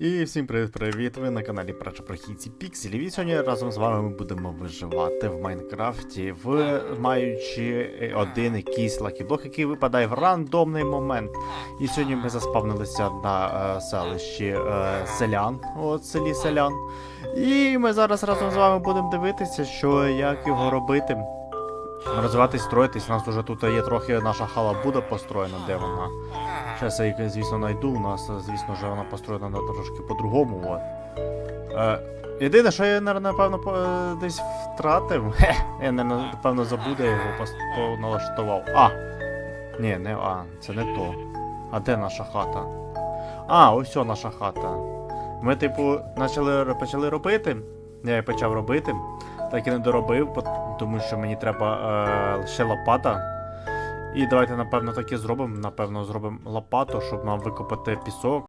І всім привіт-привіт! Ви на каналі Прачопрохідці Пікселів. І сьогодні разом з вами ми будемо виживати в Майнкрафті, в маючи е, один якийсь лакіблок, який випадає в рандомний момент. І сьогодні ми заспавнилися на е, селищі е, селян, от селі селян. І ми зараз разом з вами будемо дивитися, що як його робити. Розвиватись, строїтись. У нас уже тут є трохи наша халабуда построєна, де вона. Зараз я їх, звісно, знайду. У нас, звісно, вже вона построєна на трошки по-другому. От. Е, єдине, що я, напевно, е, десь втратив. Хе, я, напевно, забуду, я його поналаштував. А! Ні, не А, це не то. А де наша хата? А, ось о наша хата. Ми, типу, почали, почали робити. Я її почав робити. Так і не доробив, тому що мені треба е, ще лопата. І давайте, напевно, так і зробимо. Напевно, зробимо лопату, щоб нам викопати пісок.